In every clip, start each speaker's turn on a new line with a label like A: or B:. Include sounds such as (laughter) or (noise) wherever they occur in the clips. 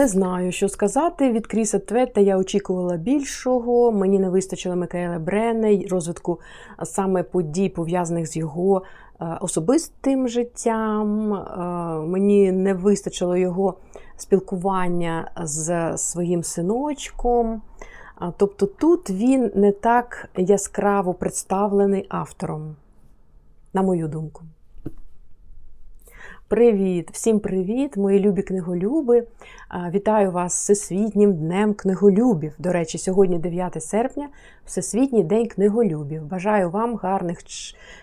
A: Не знаю, що сказати. Від Кріса Твета я очікувала більшого. Мені не вистачило Микаела Брене, розвитку саме подій, пов'язаних з його е, особистим життям. Е, Мені не вистачило його спілкування з своїм синочком. Тобто тут він не так яскраво представлений автором, на мою думку. Привіт, всім привіт, мої любі книголюби. Вітаю вас Всесвітнім днем книголюбів. До речі, сьогодні 9 серпня, Всесвітній день книголюбів. Бажаю вам гарних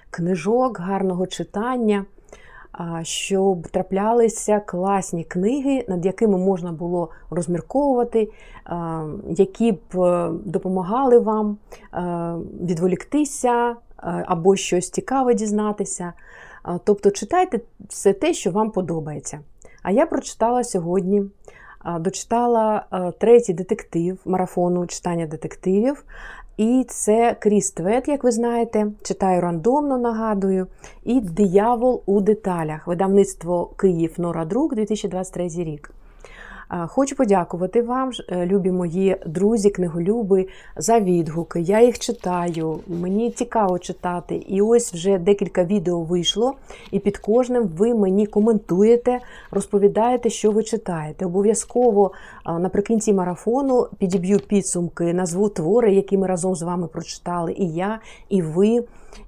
A: книжок, гарного читання, щоб траплялися класні книги, над якими можна було розмірковувати, які б е, допомагали вам е, відволіктися е, або щось цікаве дізнатися. Тобто читайте все те, що вам подобається. А я прочитала сьогодні, дочитала третій детектив марафону читання детективів. І це Кріс Твет, як ви знаєте, читаю рандомно, нагадую. І Диявол у деталях. Видавництво Київ Нора Друк 2023 рік. Хочу подякувати вам, е, любі мої друзі, книголюби, за відгуки. Я їх читаю, мені цікаво читати. І ось вже декілька відео вийшло, і під кожним ви мені коментуєте, розповідаєте, що ви читаєте. Обов'язково наприкінці марафону підіб'ю підсумки, назву твори, які ми разом з вами прочитали, і я, і ви.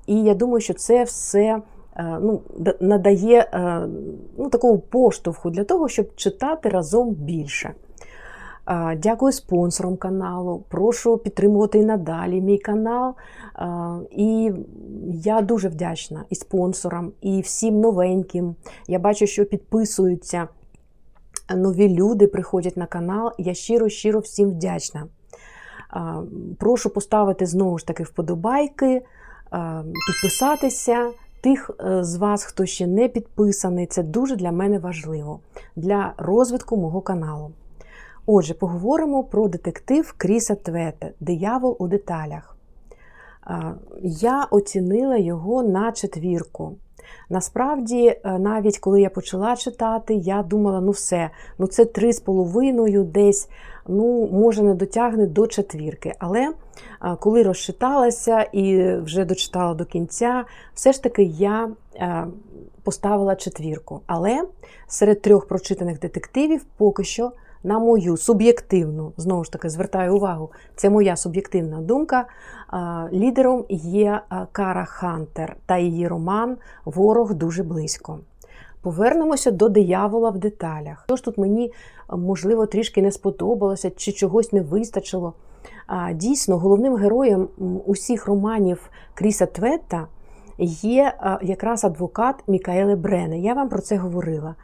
A: І я думаю, що це все ну, надає е, ну, такого поштовху для того, щоб читати разом більше. Дякую спонсорам каналу. Прошу підтримувати і надалі мій канал. І я дуже вдячна і спонсорам, і всім новеньким. Я бачу, що підписуються нові люди, приходять на канал. Я щиро-щиро всім вдячна. Прошу поставити знову ж таки вподобайки, підписатися. Тих е, з вас, хто ще не підписаний, це дуже для мене важливо для розвитку мого каналу. Отже, поговоримо про детектив Кріса Твете Диявол у деталях. Я оцінила його на четвірку. Насправді, е, навіть коли я почала читати, я думала, ну все, ну це три з половиною, десь, ну, може, не дотягне до четвірки. Але коли розчиталася і вже дочитала до кінця, все ж таки я е, поставила четвірку. Але серед трьох прочитаних детективів поки що на мою суб'єктивну, знову ж таки, звертаю увагу, це моя суб'єктивна думка. Лідером є Кара Хантер та її роман Ворог дуже близько. Повернемося до диявола в деталях. Що ж тут мені, можливо, трішки не сподобалося чи чогось не вистачило. Дійсно, головним героєм усіх романів Кріса Тветта є якраз адвокат Мікаеле Брене. Я вам про це говорила.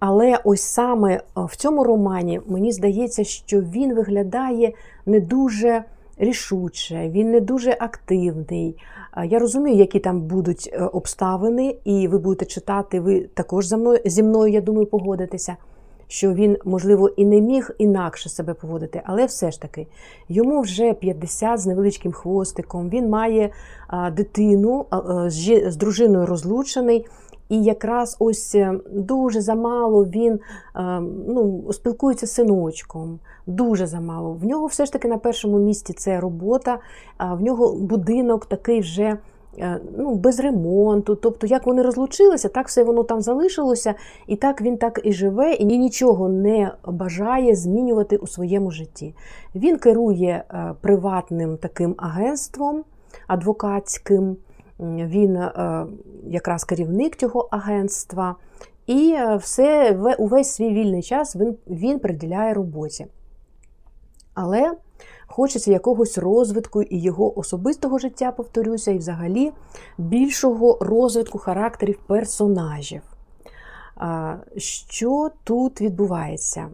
A: Але ось саме е, в цьому романі мені здається, що він виглядає не дуже рішуче, він не дуже активний. Я розумію, які там будуть е, обставини, і ви будете читати, ви також за мною, зі мною, я думаю, погодитеся, що він, можливо, і не міг інакше себе поводити, але все ж таки, йому вже 50 з невеличким хвостиком, він має дитину, з дружиною розлучений. І якраз ось е, дуже замало він е, ну, спілкується з синочком. Дуже замало. В нього все ж таки на першому місці це робота, в нього будинок такий вже ну, без ремонту. Тобто, як вони розлучилися, так все воно там залишилося, і так він так і живе, і нічого не бажає змінювати у своєму житті. Він керує е, приватним таким агентством адвокатським. Він е, якраз керівник цього агентства, і е, все, увесь свій вільний час він, він приділяє роботі. Але хочеться якогось розвитку і його особистого життя, повторюся, і взагалі більшого розвитку характерів персонажів. Що тут відбувається?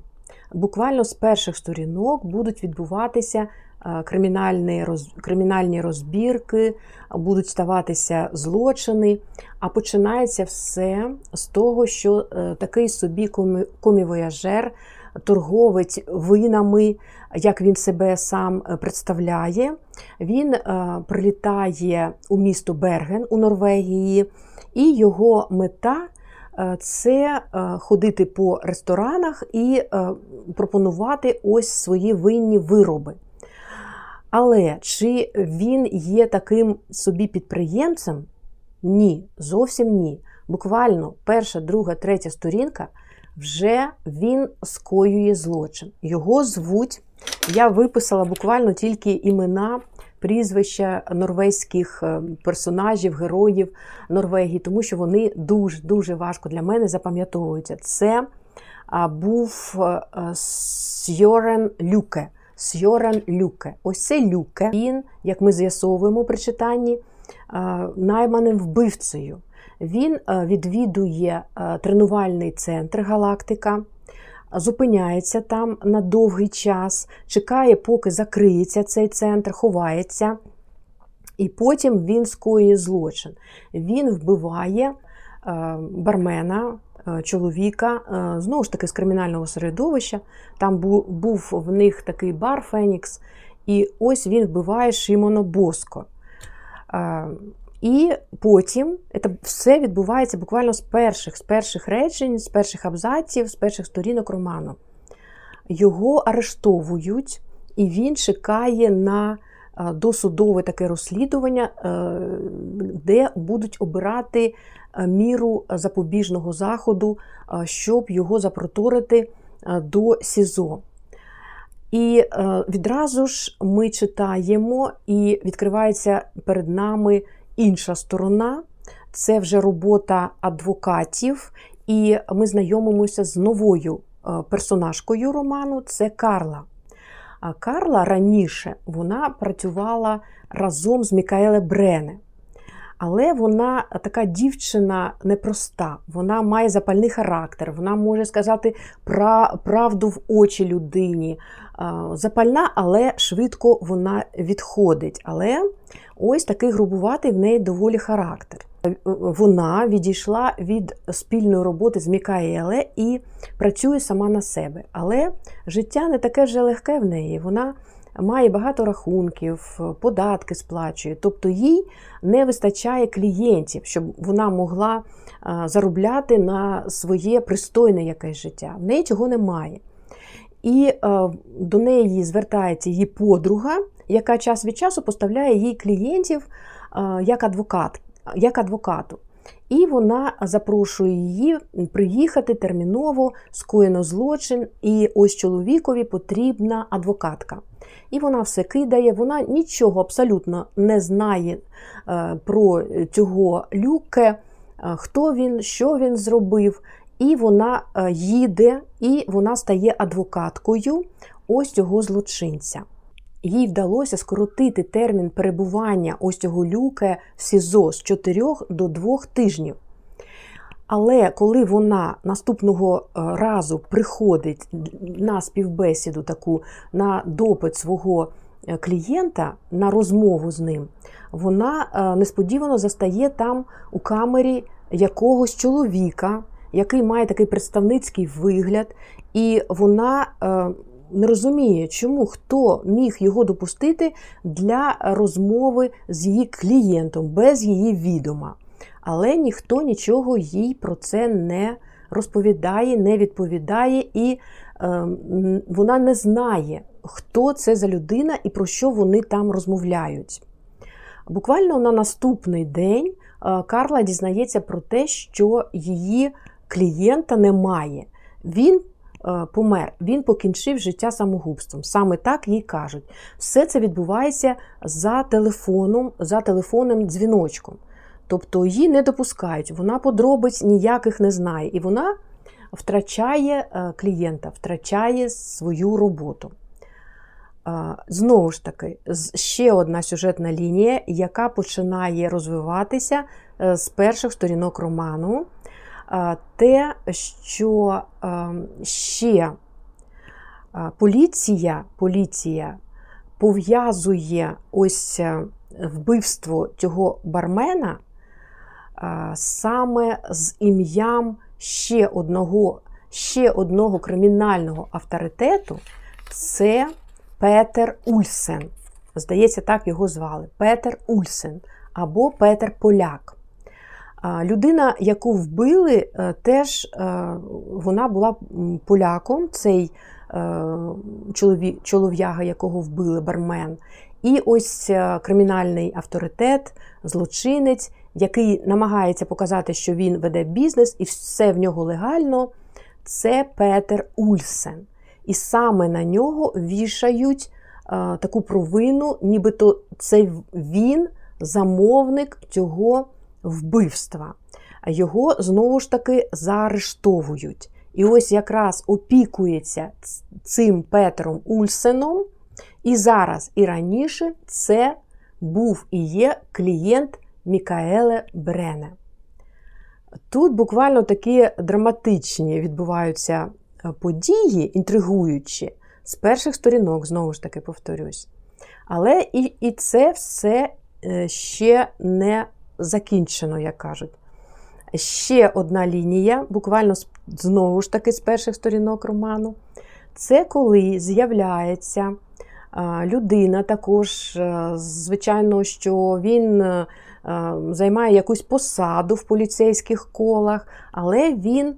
A: Буквально з перших сторінок будуть відбуватися кримінальні, розбірки, будуть ставатися злочини. А починається все з того, що е, такий собі комі- комівояжер, торговець винами, як він себе сам е, представляє, він е, прилітає у місто Берген у Норвегії, і його мета е, це ходити по ресторанах і пропонувати ось свої винні вироби. Але чи він є таким собі підприємцем? Ні, зовсім ні. Буквально перша, друга, третя сторінка вже він скоює злочин. Його звуть. Я виписала буквально тільки імена, прізвища норвезьких е, персонажів, героїв Норвегії, тому що вони дуже-дуже важко для мене запам'ятовуються. Це був е, Сьорен Люке. Сьорен Люке. Ось це Люке. Він, як ми з'ясовуємо при читанні, найманим вбивцею. Він відвідує тренувальний центр Галактика, зупиняється там на довгий час, чекає, поки закриється цей центр, ховається, і потім він скоює злочин. Він вбиває бармена. Чоловіка, знову ж таки, з кримінального середовища. Там був в них такий бар Фенікс, і ось він вбиває Шимона Боско. І потім це все відбувається буквально з перших з перших речень, з перших абзаців, з перших сторінок роману. Його арештовують, і він чекає на досудове таке розслідування, де будуть обирати міру запобіжного заходу, щоб його запроторити до СІЗО. І відразу ж ми читаємо, і відкривається перед нами інша сторона це вже робота адвокатів, і ми знайомимося з новою е, персонажкою роману це Карла. А Карла раніше вона працювала разом з Мікаеле Брене. Але вона така дівчина непроста, вона має запальний характер, вона може сказати правду в очі людині. Запальна, але швидко вона відходить. Але ось такий грубуватий в неї доволі характер. Вона відійшла від спільної роботи з Мікаеле і працює сама на себе. Але життя не таке вже легке в неї. Вона має багато рахунків, податки сплачує, тобто їй не вистачає клієнтів, щоб вона могла заробляти на своє пристойне якесь життя. В неї цього немає. І до неї звертається її подруга, яка час від часу поставляє їй клієнтів як адвокат, як адвокату. І вона запрошує її приїхати терміново, скоєно злочин, і ось чоловікові потрібна адвокатка. І вона все кидає, вона нічого абсолютно не знає е, про цього люке, е, хто він, що він зробив. І вона е, їде, і вона стає адвокаткою ось цього злочинця. Їй вдалося скоротити термін перебування ось цього люке в СІЗО з 4 до 2 тижнів. Але коли вона наступного е, разу приходить на співбесіду, таку на допит свого е, клієнта, на розмову з ним, вона несподівано застає там у камері якогось чоловіка, який має такий представницький вигляд, і вона не розуміє, чому хто міг його допустити для розмови з її клієнтом без її відома. Але ніхто нічого їй про це не розповідає, не відповідає, і е, вона не знає, хто це за людина і про що вони там розмовляють. Буквально на наступний день е, Карла дізнається про те, що її клієнта немає. Він Е, помер, він покінчив життя самогубством. Саме так їй кажуть. Все це відбувається за телефоном, за телефонним дзвіночком. Тобто її не допускають, вона подробиць ніяких не знає, і вона втрачає е, клієнта, втрачає свою роботу. Е, знову ж таки, ще одна сюжетна лінія, яка починає розвиватися з перших сторінок роману те, що ще поліція, поліція пов'язує ось е, вбивство цього бармена саме з ім'ям ще одного, ще одного кримінального авторитету, це Петер Ульсен. Здається, так його звали Петер Ульсен або Петер Поляк. Людина, яку вбили, е, теж е, вона була поляком, цей е, чолов'яга, якого вбили бармен. І ось кримінальний авторитет, злочинець, який намагається показати, що він веде бізнес і все в нього легально, це Петер Ульсен. І саме на нього вішають таку провину, нібито це він замовник цього вбивства. Його знову ж таки заарештовують. І ось якраз опікується цим Петром Ульсеном. І зараз, і раніше це був і є клієнт Мікаеле Брене. Тут буквально такі драматичні відбуваються е, події, інтригуючі, з перших сторінок, знову ж таки повторюсь. Але і, і це все е, ще не закінчено, як кажуть. Ще одна лінія, буквально знову ж таки з перших сторінок роману. Це коли з'являється людина, також, е, звичайно, що він е, е, займає якусь посаду в поліцейських колах, але він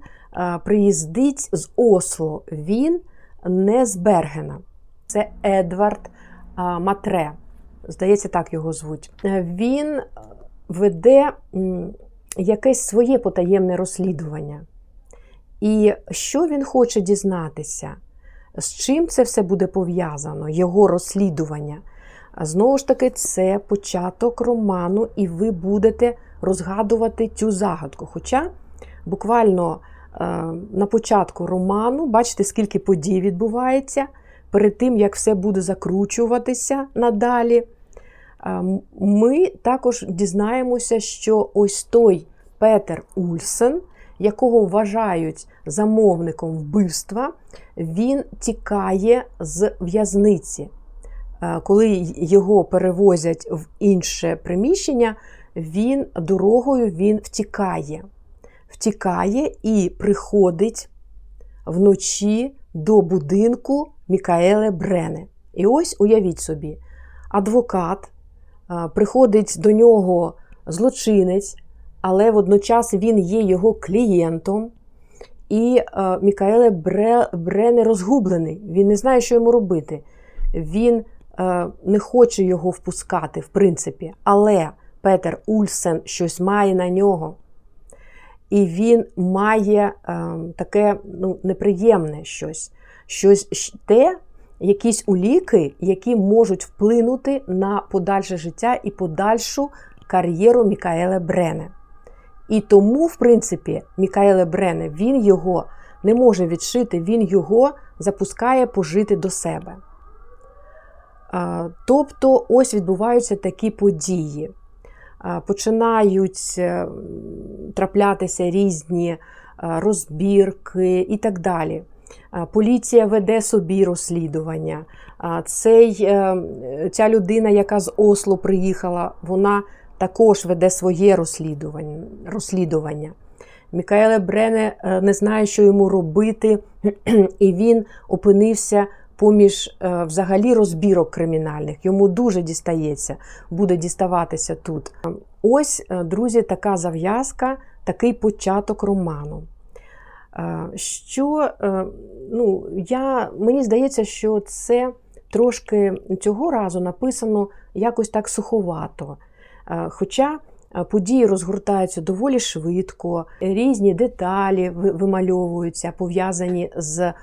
A: приїздить з Осло. Він не з Бергена. Це Едвард Матре. Здається, так його звуть. Він веде якесь своє потаємне розслідування. І що він хоче дізнатися? З чим це все буде пов'язано, його розслідування? Знову ж таки, це початок роману, і ви будете розгадувати цю загадку. Хоча буквально е, на початку роману, бачите, скільки подій відбувається, перед тим, як все буде закручуватися надалі, ми також дізнаємося, що ось той Петер Ульсен, якого вважають замовником вбивства, він тікає з в'язниці. Коли його перевозять в інше приміщення, він дорогою він втікає. Втікає і приходить вночі до будинку Мікаеле Брене. І ось уявіть собі, адвокат приходить до нього злочинець, але водночас він є його клієнтом. І Мікаеле Бре, Брене розгублений. Він не знає, що йому робити. Він не хоче його впускати, в принципі. Але Петер Ульсен щось має на нього. І він має е, таке ну, неприємне щось, щось те, якісь уліки, які можуть вплинути на подальше життя і подальшу кар'єру Мікаеле Брене. І тому, в принципі, Мікаеле Брене він його не може відшити, він його запускає пожити до себе. Тобто, ось відбуваються такі події. Починають е, траплятися різні розбірки і так далі. Поліція веде собі розслідування. Цей, е, ця людина, яка з Осло приїхала, вона також веде своє розслідування. розслідування. Мікаеле Брене е, не знає, що йому робити, (clears throat) і він опинився поміж е, взагалі розбірок кримінальних. Йому дуже дістається, буде діставатися тут. Ось, друзі, така зав'язка, такий початок роману. Е, Що е, ну, я, мені здається, що це трошки цього разу написано якось так суховато. Е, Хоча події розгортаються доволі швидко, різні деталі вимальовуються, пов'язані з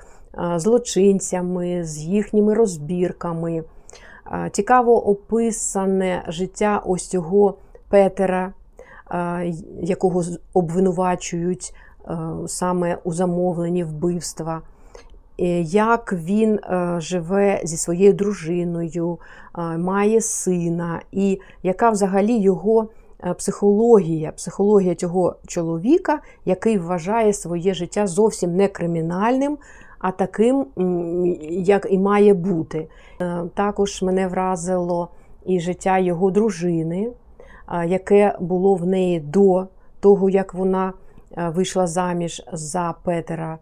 A: злочинцями, з їхніми розбірками. Цікаво описане життя ось цього Петера, якого обвинувачують саме у замовленні вбивства. Е, Як він е, живе зі своєю дружиною, е, має сина, і яка взагалі його е, психологія, психологія цього чоловіка, який вважає своє життя зовсім не кримінальним, а таким, як і має бути. Е, Також мене вразило і життя його дружини, е, яке було в неї до того, як вона е, вийшла заміж за Петера.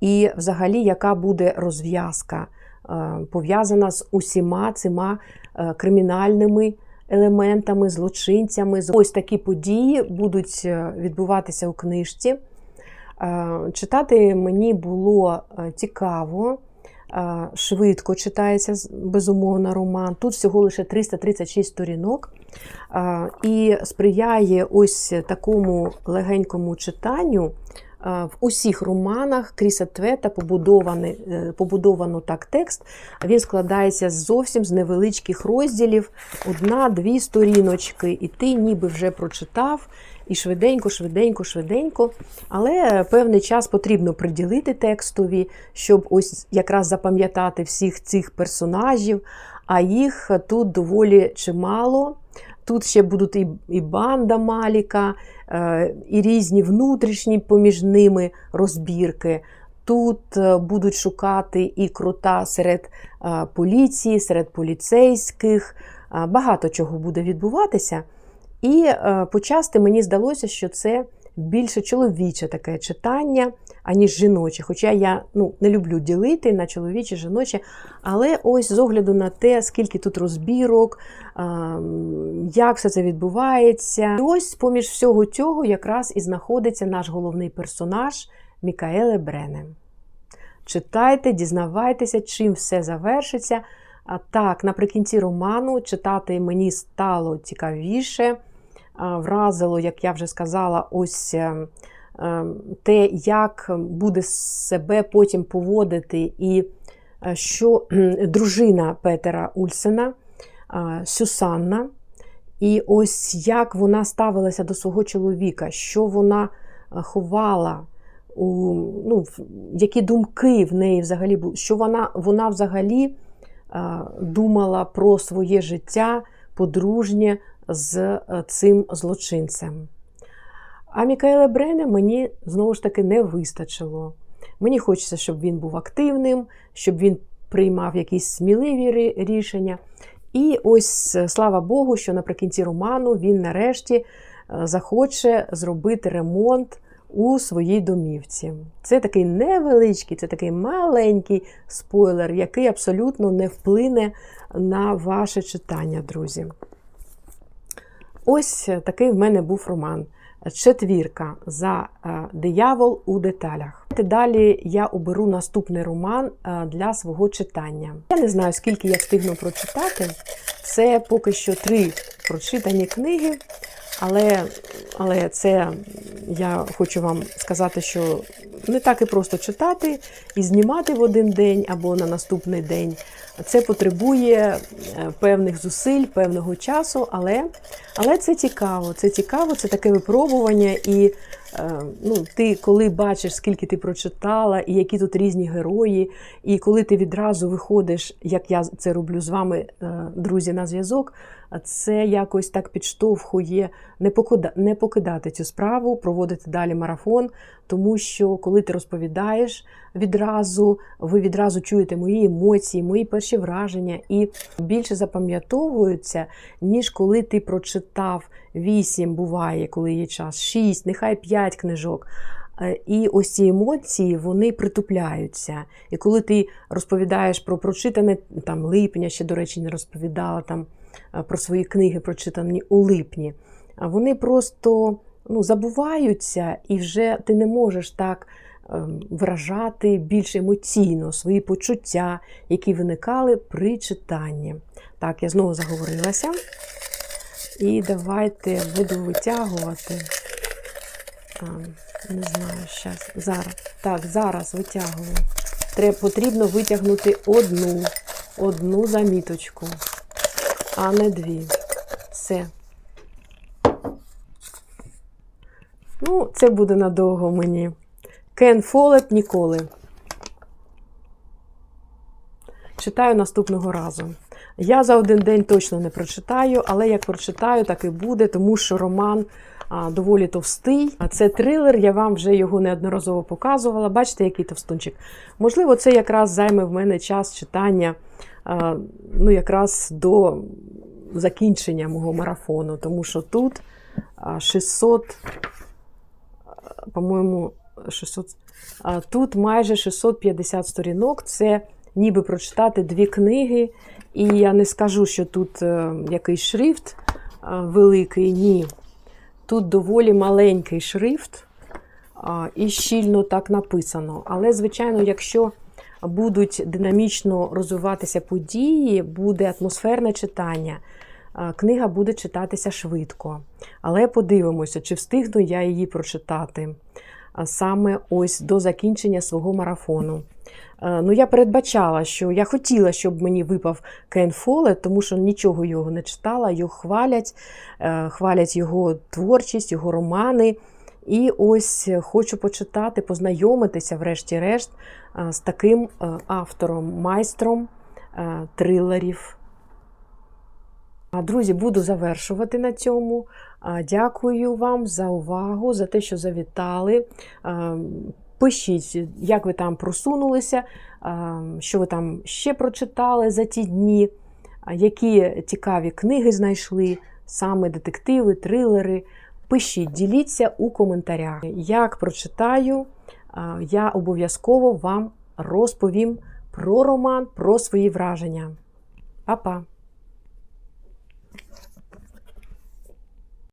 A: І взагалі, яка буде розв'язка е, пов'язана з усіма цими е, кримінальними елементами, злочинцями. Ось такі події будуть е, відбуватися у книжці. Е, читати мені було е, цікаво, швидко читається безумовно роман. Тут всього лише 336 сторінок. І сприяє ось такому легенькому читанню. В усіх романах Кріса Твета е, побудовано так текст. Він складається зовсім з невеличких розділів, одна-дві сторіночки, і ти ніби вже прочитав. І швиденько, швиденько, швиденько. Але певний час потрібно приділити текстові, щоб ось якраз запам'ятати всіх цих персонажів, а їх тут доволі чимало. Тут ще будуть і і банда Маліка, е, і різні внутрішні поміж ними розбірки. Тут е, будуть шукати і крута серед е, поліції, серед поліцейських. Багато чого буде відбуватися. І почасти мені здалося, що це більше чоловіче таке читання, аніж жіноче. Хоча я ну, не люблю ділити на чоловіче, жіноче. Але ось з огляду на те, скільки тут розбірок, як все це відбувається. І ось поміж всього цього якраз і знаходиться наш головний персонаж Мікаеле Брене. Читайте, дізнавайтеся, чим все завершиться. А так, наприкінці роману читати мені стало цікавіше вразило, як я вже сказала, ось е, е, те, як буде себе потім поводити, і е, що дружина Петера Ульсена, Сюсанна, і ось як вона ставилася до свого чоловіка, що вона ховала. У, ну, Які думки в неї взагалі були, що вона вона взагалі думала про своє життя подружнє з е, цим злочинцем. А Мікаеле Брене мені знову ж таки не вистачило. Мені хочеться, щоб він був активним, щоб він приймав якісь сміливі рішення. І ось е, слава Богу, що наприкінці роману він нарешті е, захоче зробити ремонт у своїй домівці. Це такий невеличкий, це такий маленький спойлер, який абсолютно не вплине на ваше читання, друзі. Ось такий в мене був роман. Четвірка за е, диявол у деталях. Далі я оберу наступний роман е, для свого читання. Я не знаю, скільки я встигну прочитати. Це поки що три прочитані книги, але але це я хочу вам сказати, що не так і просто читати і знімати в один день або на наступний день. Це потребує е, певних зусиль, певного часу, але але це цікаво. Це цікаво, це таке випробування. І ну, ти, коли бачиш, скільки ти прочитала, і які тут різні герої, і коли ти відразу виходиш, як я це роблю з вами, е, друзі, на зв'язок, це якось так підштовхує не покидати цю справу, проводити далі марафон, тому що коли ти розповідаєш відразу, ви відразу чуєте мої емоції, мої перші враження, і більше запам'ятовуються, ніж коли ти прочитав вісім, буває, коли є час, шість, нехай п'ять книжок. Е, і ось ці емоції вони притупляються. І коли ти розповідаєш про прочитане там липня, ще, до речі, не розповідала там е, про свої книги, прочитані у липні, вони просто ну, забуваються, і вже ти не можеш так ем, вражати більш емоційно свої почуття, які виникали при читанні. Так, я знову заговорилася. І давайте буду витягувати. А, не знаю, щас, зараз. Так, зараз витягую. Треба, Потрібно витягнути одну, одну заміточку, а не дві. Все. Ну, це буде надовго мені. Кен Фолет ніколи. Читаю наступного разу. Я за один день точно не прочитаю, але як прочитаю, так і буде, тому що роман а, доволі товстий. А це трилер, я вам вже його неодноразово показувала. Бачите, який товстунчик. Можливо, це якраз займе в мене час читання а, ну, якраз до закінчення мого марафону, тому що тут 600 по-моєму, 600. Тут майже 650 сторінок. Це ніби прочитати дві книги. І я не скажу, що тут е, якийсь шрифт великий, ні. Тут доволі маленький шрифт і щільно так написано. Але, звичайно, якщо будуть динамічно розвиватися події, буде атмосферне читання. Книга буде читатися швидко. Але подивимося, чи встигну я її прочитати саме ось до закінчення свого марафону. Ну, я передбачала, що я хотіла, щоб мені випав Кен Фолет, тому що нічого його не читала, його хвалять, е, хвалять його творчість, його романи. І ось хочу почитати, познайомитися, врешті-решт, з таким е, автором, майстром е, трилерів. Друзі, буду завершувати на цьому. Дякую вам за увагу, за те, що завітали. Пишіть, як ви там просунулися, що ви там ще прочитали за ті дні, які цікаві книги знайшли, саме детективи, трилери. Пишіть, діліться у коментарях. Як прочитаю, я обов'язково вам розповім про роман, про свої враження. Па-па!